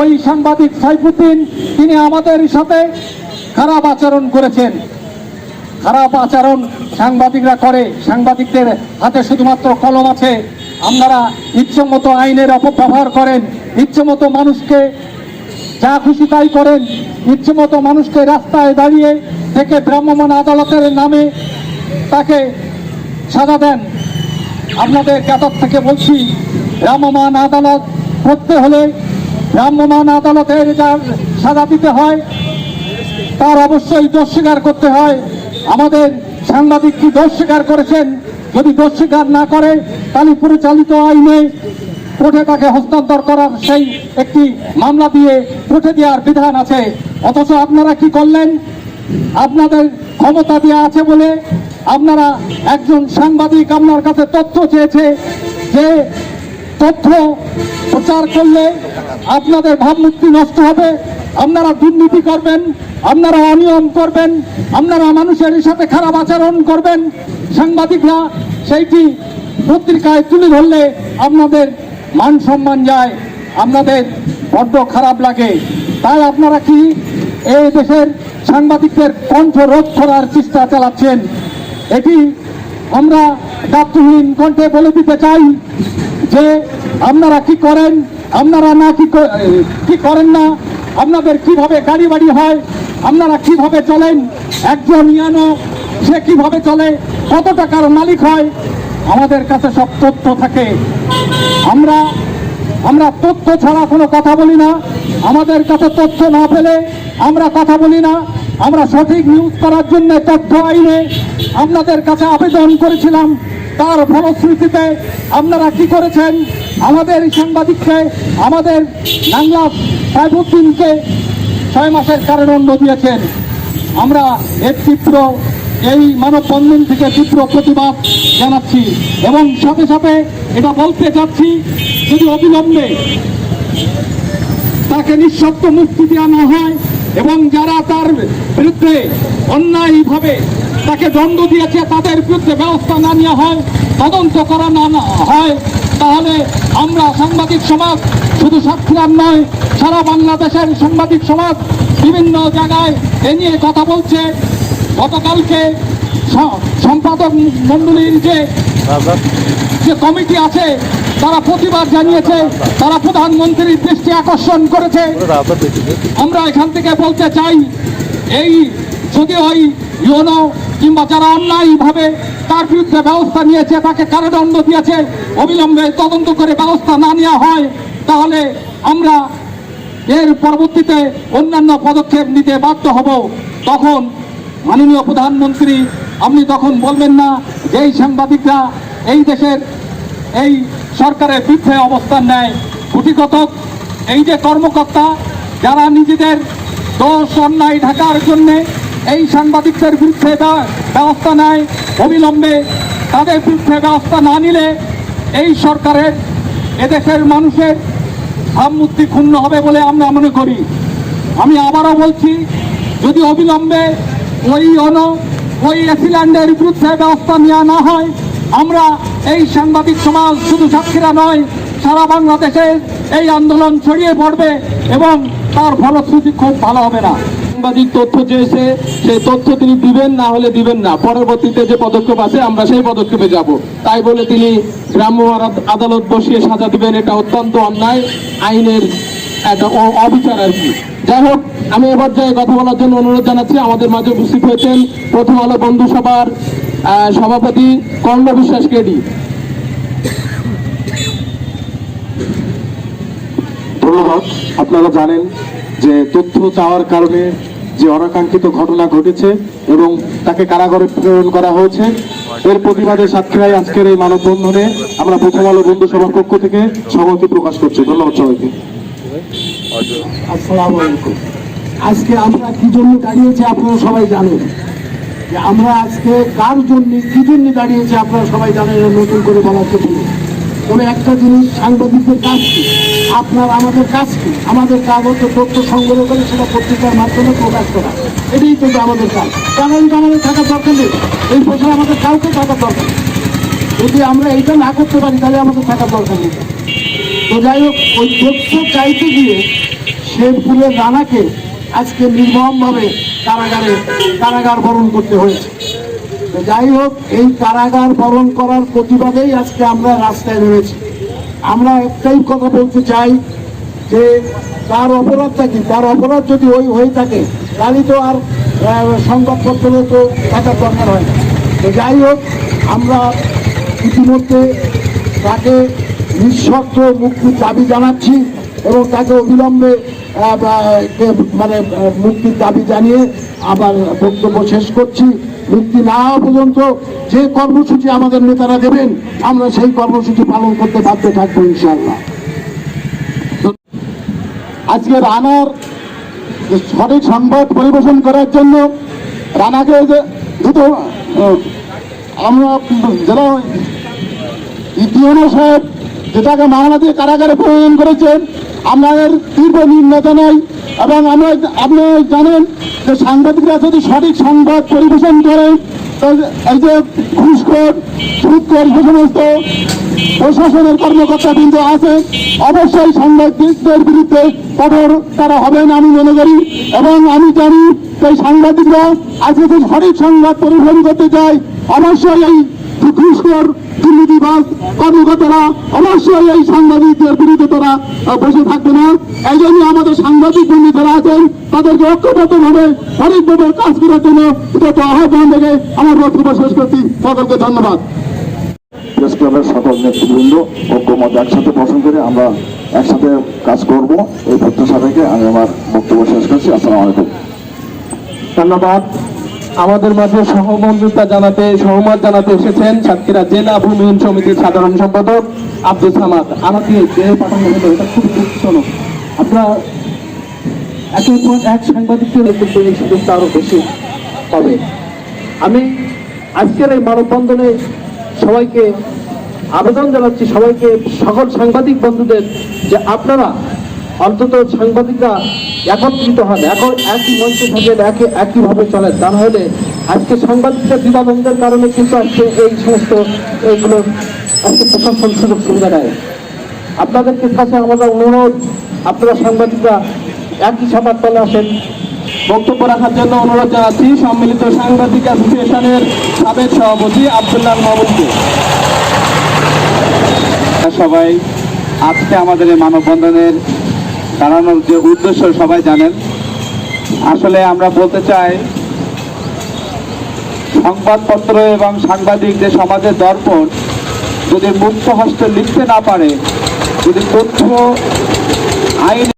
ওই সাংবাদিক সাইফুদ্দিন, তিনি আমাদের সাথে খারাপ আচরণ করেছেন। খারাপ আচরণ সাংবাদিকরা করে, সাংবাদিকদের হাতে শুধুমাত্র কলম আছে। আপনারা ইচ্ছে মতো আইনের অপব্যবহার করেন ইচ্ছে মতো মানুষকে যা খুশি তাই করেন ইচ্ছে মতো মানুষকে রাস্তায় দাঁড়িয়ে থেকে ভ্রাম্যমাণ আদালতের নামে তাকে সাজা দেন। আপনাদের কাতার থেকে বলছি, ভ্রাম্যমাণ আদালত করতে হলে ভ্রাম্যমাণ আদালতের যা সাজা দিতে হয়, তার অবশ্যই দোষ স্বীকার করতে হয়। আমাদের সাংবাদিক কি দোষ স্বীকার করেছেন? যদি দোষ স্বীকার না করে, তাহলে পরিচালিত আইনে কোর্টে তাকে হস্তান্তর করার সেই একটি মামলা দিয়ে কোর্টে দেওয়ার বিধান আছে। অথচ আপনারা কি করলেন? আপনাদের ক্ষমতা দেওয়া আছে বলে আপনারা একজন সাংবাদিক আপনার কাছে তথ্য চেয়েছে যে তথ্য প্রচার করলে আপনাদের ভাবমূর্তি নষ্ট হবে। আপনারা দুর্নীতি করবেন, আপনারা অনিয়ম করবেন, আপনারা মানুষের সাথে খারাপ আচরণ করবেন। সাংবাদিকরা সেইটি পত্রিকায় তুলে ধরলে আপনাদের মান সম্মান যায়, আপনাদের বড্ড খারাপ লাগে। তাই আপনারা কি এই দেশের সাংবাদিকদের কণ্ঠ রোধ করার চেষ্টা চালাচ্ছেন? এটি আমরা দাপ্তহীন কণ্ঠে বলে দিতে চাই যে আপনারা কি করেন? আপনারা না কি ক- করেন না? আপনাদের কীভাবে গাড়ি বাড়ি হয়? আপনারা কীভাবে চলেন? একজন ইয়ানো, সে কীভাবে চলে? কত টাকার মালিক হয়? আমাদের কাছে সব তথ্য থাকে। আমরা আমরা তথ্য ছাড়া কোনো কথা বলি না। আমাদের কাছে তথ্য না পেলে আমরা কথা বলি না। আমরা সঠিক নিউজ করার জন্য তথ্য আইনে আপনাদের কাছে আবেদন করেছিলাম। তার ফলশ্রুতিতে আপনারা কি করেছেন? আমাদের সাংবাদিককে, আমাদের নাংলা সাইবুদ্দিনকে ছয় মাসের কারাদণ্ড দিয়েছেন। আমরা এর তীব্র, এই মানববন্ধন থেকে তীব্র প্রতিবাদ জানাচ্ছি এবং সাথে সাথে এটা বলতে চাচ্ছি যদি অবিলম্বে তাকে নিঃশব্দ মুক্তি দেওয়া না হয় এবং যারা তার বিরুদ্ধে অন্যায়ভাবে তাকে দণ্ড দিয়েছে তাদের বিরুদ্ধে ব্যবস্থা না নেওয়া হয় তদন্ত করা না হয় তাহলে আমরা সাংবাদিক সমাজ শুধু সাতক্ষীরার নয় সারা বাংলাদেশের সাংবাদিক সমাজ বিভিন্ন জায়গায় এ নিয়ে কথা বলছে। গতকালকে সম্পাদক মণ্ডলীর যে যে কমিটি আছে তারা প্রতিবাদ জানিয়েছে, তারা প্রধানমন্ত্রীর দৃষ্টি আকর্ষণ করেছে। আমরা এখান থেকে বলতে চাই, এই যদি ওই ইউনো কিংবা যারা অন্যায়ভাবে তার বিরুদ্ধে ব্যবস্থা নিয়েছে, তাকে কারাদণ্ড দিয়েছে, অবিলম্বে তদন্ত করে ব্যবস্থা না নেওয়া হয়, তাহলে আমরা এর পরবর্তীতে অন্যান্য পদক্ষেপ নিতে বাধ্য হব। তখন মাননীয় প্রধানমন্ত্রী, আপনি তখন বলবেন না যে এই সাংবাদিকরা এই দেশের এই সরকারের বিরুদ্ধে অবস্থান নেয়। কুটিগত এই যে কর্মকর্তা, যারা নিজেদের দোষ, অন্যায় ঢাকার জন্য এই সাংবাদিকদের বিরুদ্ধে ব্যবস্থা নেয়, অবিলম্বে তাদের বিরুদ্ধে ব্যবস্থা না নিলে এই সরকারের, এদেশের মানুষের ভাবমূর্তি ক্ষুণ্ণ হবে বলে আমরা মনে করি। আমি আবারও বলছি, যদি অবিলম্বে ওই অন, ওই এসিল্যান্ডের বিরুদ্ধে ব্যবস্থা নেওয়া না হয় আমরা এই সাংবাদিক সমাজ শুধু সাক্ষীরা নয়, সারা বাংলাদেশে এই আন্দোলন ছড়িয়ে পড়বে এবং তার ফলশ্রুতি খুব ভালো হবে না। সাংবাদিক তথ্য চেয়েছে সেই তথ্য তিনি দিবেন, না হলে দিবেন না। পরবর্তীতে যে পদক্ষেপ আছে, আমরা সেই পদক্ষেপে যাব। তাই বলে তিনি গ্রাম্য আদালত- বসিয়ে সাজা দিবেন, এটা অত্যন্ত অন্যায়। আইনের একটা অবিচার আর কি। যাই হোক, আমি এ পর্যায়ে কথা বলার জন্য অনুরোধ জানাচ্ছি। আমাদের মাঝে উপস্থিত হয়েছেন প্রথম আলো বন্ধু সভার সভাপতি কর্ণ বিশ্বাস কেডি। ধন্যবাদ। আপনারা জানেন যে তথ্য চাওয়ার কারণে যে অনাকাঙ্ক্ষিত ঘটনা ঘটেছে এবং তাকে কারাগারে প্রেরণ করা হয়েছে এর প্রতিবাদে সাতক্ষীরায় আজকের এই মানববন্ধনে আমরা প্রথম আলো বন্ধু সভার পক্ষ থেকে সহমতি প্রকাশ করছি। ধন্যবাদ সবাইকে। আসসালামু আলাইকুম। আজকে আমরা কি জন্য দাঁড়িয়েছি আপনারা সবাই জানেন। যে আমরা আজকে কার জন্য, কি জন্য দাঁড়িয়েছি আপনারা সবাই জানেন নতুন করে বলার জন্য। তবে একটা জিনিস সাংবাদিকদের কাজ কি? আপনার আমাদের কাজ কি? আমাদের কাজ হচ্ছে তথ্য সংগ্রহ করে সেটা পত্রিকার মাধ্যমে প্রকাশ করা। এটাই কিন্তু আমাদের কাজ। কারণ আমাদের থাকার দরকার নেই। এই পেশায় আমাদের কাউকে থাকার দরকার। যদি আমরা এইটা না করতে পারি, তাহলে আমাদের থাকার দরকার নেই। তো যাই হোক, ওই তথ্য চাইতে গিয়ে শেরপুরের রানাকে আজকে নির্মমভাবে কারাগারে কারাগার বরণ করতে হয়েছে। যাই হোক, এই কারাগার বরণ করার প্রতিবাদেই আজকে আমরা রাস্তায় নেমেছি। আমরা একটাই কথা বলতে চাই যে, তার অপরাধটা কি? তার অপরাধ যদি ওই হয়ে থাকে, তাহলে তো আর সংবাদপত্রে তো থাকার দরকার হয় তো যাই হোক, আমরা ইতিমধ্যে তাকে নিঃশর্ত মুক্তির দাবি জানাচ্ছি। এবং তাকে অবিলম্বে মানে মুক্তির দাবি জানিয়ে আবার বক্তব্য শেষ করছি। মুক্তি না হওয়া পর্যন্ত যে কর্মসূচি আমাদের নেতারা দেবেন, আমরা সেই কর্মসূচি পালন করতে বাধ্য থাকব ইনশাআল্লাহ। আজকে রানার সঠিক সংবাদ পরিবেশন করার জন্য রানাকে যে দুটো আমরা যারা ইতিহাস সাহেব যেটাকে মামলা দিয়ে কারাগারে প্রয়োজন করেছেন আমাদের তীব্র নিন্দা জানাই এবং আমরা আপনি জানেন যে সাংবাদিকরা যদি সঠিক সংবাদ পরিবেশন করে এই যে ঘুষখোর সুদখোর যে সমস্ত প্রশাসনের কর্মকর্তা কিন্তু আছে, অবশ্যই সাংবাদিকদের বিরুদ্ধে কঠোর তারা হবেন আমি মনে করি। এবং আমি জানি যে সাংবাদিকরা আজকে সঠিক সংবাদ পরিবেশন করতে চায়, অবশ্যই এই ঘুষখোর দুর্নীতিবাজ কর্মকর্তারা অবশ্যই এই সাংবাদিকদের বিরুদ্ধে তারা বসে থাকবে না। এই জন্য আমাদের সাংবাদিক বন্ধু যারা আছেন তাদেরকে ঐক্যবদ্ধভাবে সঠিকভাবে কাজ করার জন্য যত আহ্বান থেকে আমার বক্তব্য শেষ করছি। সকলকে ধন্যবাদ। প্রেস ক্লাবের সকল নেতৃবৃন্দ ঐক্যমত একসাথে পোষণ করে আমরা একসাথে কাজ করব। এই প্রত্যাশা থেকে আমি আমার বক্তব্য শেষ করছি। আসসালামু আলাইকুম। ধন্যবাদ। আমাদের মাঝে সহমর্মিতা জানাতে, সহমত জানাতে এসেছেন সাতক্ষীরা জেলা ভূমিহীন সমিতির সাধারণ সম্পাদক আব্দুল সামাদ। আমাকে যে পাঠানো হলো, এটা খুব দুঃখজনক আপনারা এক সাংবাদিকদের এই সুযোগটা আরও বেশি পাবে। আমি আজকের এই মানববন্ধনে সবাইকে আবেদন জানাচ্ছি, সবাইকে সকল সাংবাদিক বন্ধুদের যে আপনারা অন্তত সাংবাদিকরা একত্রিত হন। এখন একই মঞ্চে থাকেন একে একইভাবে চলেন। তা হলে আজকে সাংবাদিকদের দ্বিধাদ্বন্দ্বের কারণে কিন্তু আজকে এই সমস্ত এইগুলো আজকে প্রশাসন সুযোগ সুবিধা নেয় আপনাদেরকে কাছে আমাদের অনুরোধ, আপনারা সাংবাদিকরা একই সবার তলে আসেন। বক্তব্য রাখার জন্য অনুরোধ জানাচ্ছি, সম্মিলিত সাংবাদিক অ্যাসোসিয়েশনের সাবেক সভাপতি আবদুল্লাহ মাহমুদকে সবাই, আজকে আমাদের এই মানববন্ধনের দাঁড়ানোর যে উদ্দেশ্য সবাই জানেন। আসলে আমরা বলতে চাই, সংবাদপত্র এবং সাংবাদিক যে সমাজের দর্পণ, যদি মুক্ত হস্তে লিখতে না পারে, যদি তথ্য আইন